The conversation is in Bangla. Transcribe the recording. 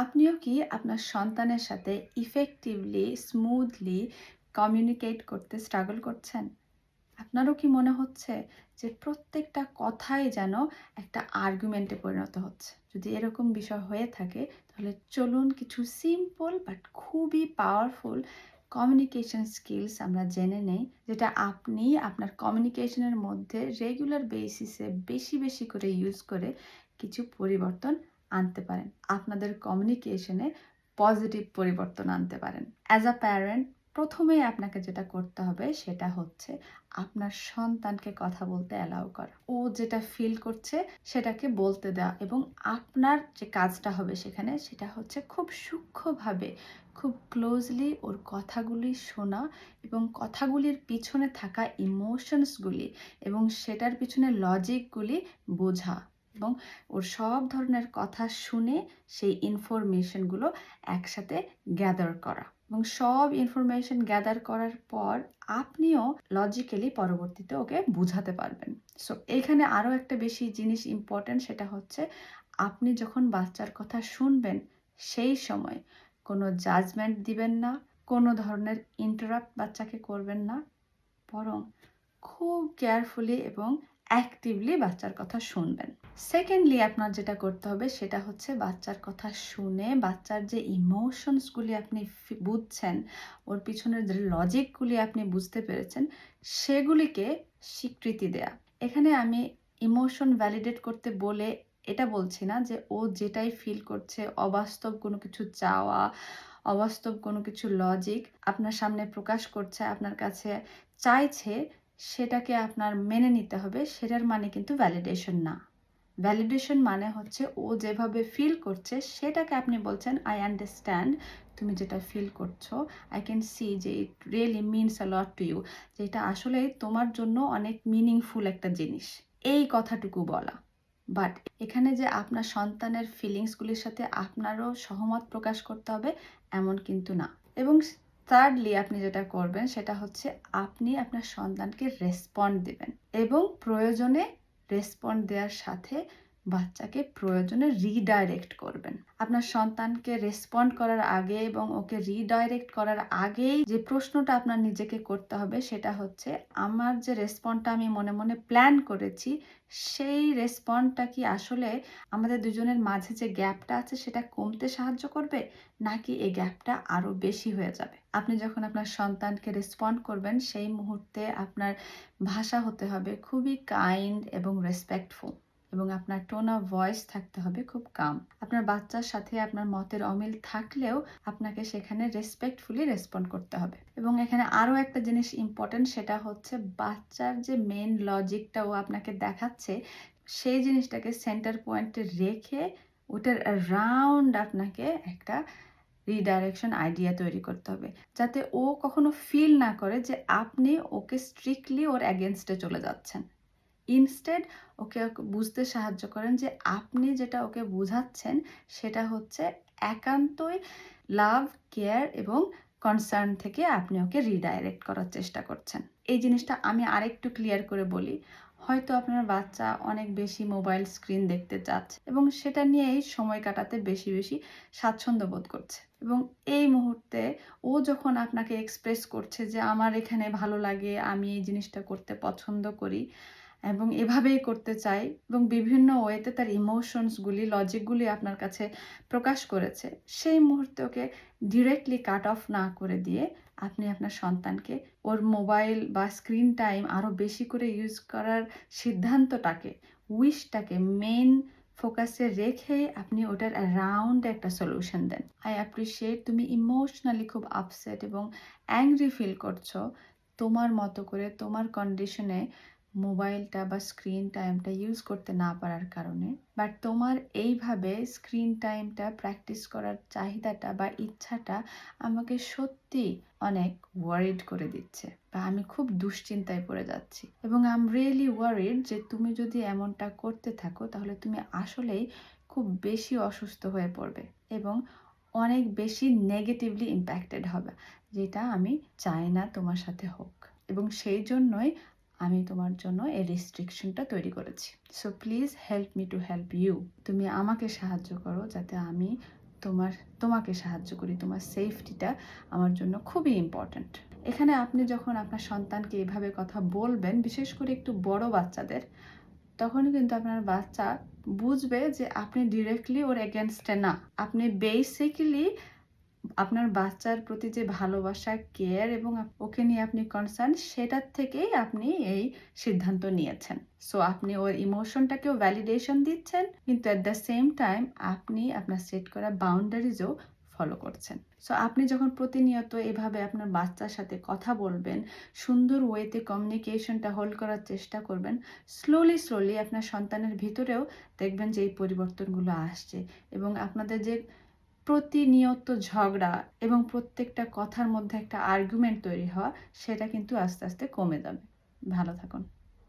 আপনিও কি আপনার সন্তানের সাথে ইফেক্টিভলি স্মুথলি কমিউনিকেট করতে স্ট্রাগল করছেন? আপনারও কি মনে হচ্ছে যে প্রত্যেকটা কথাই যেন একটা আর্গুমেন্টে পরিণত হচ্ছে? যদি এরকম বিষয় হয়ে থাকে, তাহলে চলুন কিছু সিম্পল বাট খুবই পাওয়ারফুল কমিউনিকেশন স্কিলস আমরা জেনে নেই, যেটা আপনি আপনার কমিউনিকেশনের মধ্যে রেগুলার বেসিসে বেশি বেশি করে ইউজ করে কিছু পরিবর্তন আনতে পারেন। আপনাদের কমিউনিকেশনে পজিটিভ পরিবর্তন আনতে পারেন। অ্যাজ আ প্যারেন্ট প্রথমেই আপনাকে যেটা করতে হবে সেটা হচ্ছে আপনার সন্তানকে কথা বলতে অ্যালাউ করা। ও যেটা ফিল করছে সেটাকে বলতে দেওয়া এবং আপনার যে কাজটা হবে সেখানে সেটা হচ্ছে খুব সূক্ষ্মভাবে, খুব ক্লোজলি ওর কথাগুলি শোনা এবং কথাগুলির পিছনে থাকা ইমোশনসগুলি এবং সেটার পিছনে লজিকগুলি বোঝা। এবং ওর সব ধরনের কথা শুনে সেই ইনফরমেশনগুলো একসাথে গ্যাদার করা এবং সব ইনফরমেশন গ্যাদার করার পর আপনিও লজিক্যালি পরবর্তীতে ওকে বুঝাতে পারবেন। সো এখানে আরও একটা বেশি জিনিস ইম্পর্ট্যান্ট সেটা হচ্ছে আপনি যখন বাচ্চার কথা শুনবেন সেই সময় কোনো জাজমেন্ট দিবেন না, কোনো ধরনের ইন্টারাপ্ট বাচ্চাকে করবেন না, বরং খুব কেয়ারফুলি এবং অ্যাক্টিভলি বাচ্চার কথা শুনবেন। সেকেন্ডলি আপনার যেটা করতে হবে সেটা হচ্ছে বাচ্চার কথা শুনে বাচ্চার যে ইমোশনসগুলি আপনি বুঝছেন, ওর পিছনের যে লজিকগুলি আপনি বুঝতে পেরেছেন, সেগুলিকে স্বীকৃতি দেয়া। এখানে আমি ইমোশন ভ্যালিডেট করতে বলে এটা বলছি না যে ও যেটাই ফিল করছে, অবাস্তব কোনো কিছু চাওয়া, অবাস্তব কোনো কিছু লজিক আপনার সামনে প্রকাশ করছে, আপনার কাছে চাইছে সেটাকে আপনার মেনে নিতে হবে, সেটার মানে কিন্তু ভ্যালিডেশন না। ভ্যালিডেশন মানে হচ্ছে ও যেভাবে ফিল করছে, সেটাকে আপনি বলছেন আই আন্ডারস্ট্যান্ড তুমি যেটা ফিল করছ আই ক্যান সি যে it really means a lot to you যেটা আসলে তোমার জন্য অনেক মিনিংফুল একটা জিনিস। এই কথাটুকু বলা। বাট এখানে যে আপনার সন্তানের ফিলিংসগুলির সাথে আপনারও সহমত প্রকাশ করতে হবে, এমন কিন্তু না। এবং থার্ডলি আপনি যেটা করবেন, সেটা হচ্ছে আপনি আপনার সন্তানকে রেসপন্ড দেবেন এবং প্রয়োজনে রেসপন্ড দেওয়ার সাথে বাচ্চাকে প্রয়োজনে রিডাইরেক্ট করবেন। আপনার সন্তানকে রেসপন্ড করার আগে এবং ওকে রিডাইরেক্ট করার আগেই যে প্রশ্নটা আপনার নিজেকে করতে হবে সেটা হচ্ছে, আমার যে রেসপন্ডটা আমি মনে মনে প্ল্যান করেছি, সেই রেসপন্ডটা কি আসলে আমাদের দুজনের মাঝে যে গ্যাপটা আছে সেটা কমতে সাহায্য করবে? নাকি এই গ্যাপটা আরও বেশি হয়ে যাবে? আপনি যখন আপনার সন্তানকে রেসপন্ড করবেন, সেই মুহূর্তে আপনার ভাষা হতে হবে খুবই কাইন্ড এবং রেসপেক্টফুল এবং আপনার টোন অফ ভয়েস থাকতে হবে খুব কাম আপনার বাচ্চার সাথে আপনার মতের অমিল থাকলেও আপনাকে সেখানে রেসপেক্টফুলি রেসপন্ড করতে হবে। এবং এখানে আরও একটা জিনিস ইম্পর্টেন্ট সেটা হচ্ছে বাচ্চার যে মেন লজিকটা ও আপনাকে দেখাচ্ছে, সেই জিনিসটাকে সেন্টার পয়েন্টে রেখে ওটার রাউন্ড আপনাকে একটা রিডাইরেকশন আইডিয়া তৈরি করতে হবে। যাতে ও কখনো ফিল না করে যে আপনি ওকে স্ট্রিক্টলি ওর অ্যাগেনস্টে চলে যাচ্ছেন। ইনস্টেড ওকে বুঝতে সাহায্য করেন যে আপনি যেটা ওকে বোঝাচ্ছেন সেটা হচ্ছে একান্তই লাভ কেয়ার এবং কনসার্ন থেকে আপনি ওকে রিডাইরেক্ট করার চেষ্টা করছেন। এই জিনিসটা আমি আরেকটু ক্লিয়ার করে বলি। হয়তো আপনার বাচ্চা অনেক বেশি মোবাইল স্ক্রিন দেখতে চাচ্ছে এবং সেটা নিয়েই সময় কাটাতে বেশি বেশি স্বাচ্ছন্দ্য বোধ করছে এবং এই মুহূর্তে ও যখন আপনাকে এক্সপ্রেস করছে যে আমার এখানে ভালো লাগে, আমি এই জিনিসটা করতে পছন্দ করি এবং এভাবেই করতে চাই এবং বিভিন্ন ওয়েতে তার ইমোশনসগুলি লজিকগুলি আপনার কাছে প্রকাশ করেছে। সেই মুহূর্তে ওকে ডিরেক্টলি কাট অফ না করে দিয়ে আপনি আপনার সন্তানকে ওর মোবাইল বা স্ক্রিন টাইম আরও বেশি করে ইউজ করার সিদ্ধান্তটাকে উইশটাকে মেন ফোকাসে রেখে আপনি ওটার অ্যারাউন্ড একটা সলিউশন দেন। আই অ্যাপ্রিসিয়েট তুমি ইমোশনালি খুব আপসেট এবং অ্যাংরি ফিল করছ। তোমার মতো করে, তোমার কন্ডিশনে মোবাইলটা বা স্ক্রিন টাইমটা ইউজ করতে না পারার কারণে। বাট তোমার এইভাবে স্ক্রিন টাইমটা প্র্যাকটিস করার চাহিদাটা বা ইচ্ছাটা আমাকে সত্যি অনেক ওয়ারিড করে দিচ্ছে বা আমি খুব দুশ্চিন্তায় পড়ে যাচ্ছি। এবং আম রিয়েলি ওয়ারিড যে তুমি যদি এমনটা করতে থাকো, তাহলে তুমি আসলেই খুব বেশি অসুস্থ হয়ে পড়বে এবং অনেক বেশি নেগেটিভলি ইম্প্যাক্টেড হবে, যেটা আমি চাই না তোমার সাথে হোক। এবং সেই জন্যই আমি তোমার জন্য এই রেস্ট্রিকশনটা তৈরি করেছি। So please help me to help you তুমি আমাকে সাহায্য করো যাতে আমি তোমার, তোমাকে সাহায্য করি। তোমার সেফটিটা আমার জন্য খুবই ইম্পর্ট্যান্ট এখানে আপনি যখন আপনার সন্তানকে এভাবে কথা বলবেন, বিশেষ করে একটু বড় বাচ্চাদের, তখনই কিন্তু আপনার বাচ্চা বুঝবে যে আপনি ডিরেক্টলি ওর এগেনস্টে না। আপনি বেসিক্যালি আপনার বাচ্চার প্রতি যে ভালোবাসা কেয়ার এবং ওকে নিয়ে আপনি কনসার্ন সেটার থেকেই আপনি এই সিদ্ধান্ত নিয়েছেন। সো আপনি ওর ইমোশনটাকেও ভ্যালিডেশন দিচ্ছেন, কিন্তু অ্যাট দ্য সেম টাইম আপনি আপনার সেট করা বাউন্ডারিজও ফলো করছেন। সো আপনি যখন প্রতিনিয়ত এভাবে আপনার বাচ্চার সাথে কথা বলবেন, সুন্দর ওয়েতে কমিউনিকেশনটা হোল্ড করার চেষ্টা করবেন স্লোলি স্লোলি আপনার সন্তানের ভিতরেও দেখবেন যে এই পরিবর্তনগুলো আসছে এবং আপনাদের যে প্রতিনিয়ত ঝগড়া এবং প্রত্যেকটা কথার মধ্যে একটা আর্গুমেন্ট তৈরি হওয়া, সেটা কিন্তু আস্তে আস্তে কমে যাবে। ভালো থাকুন।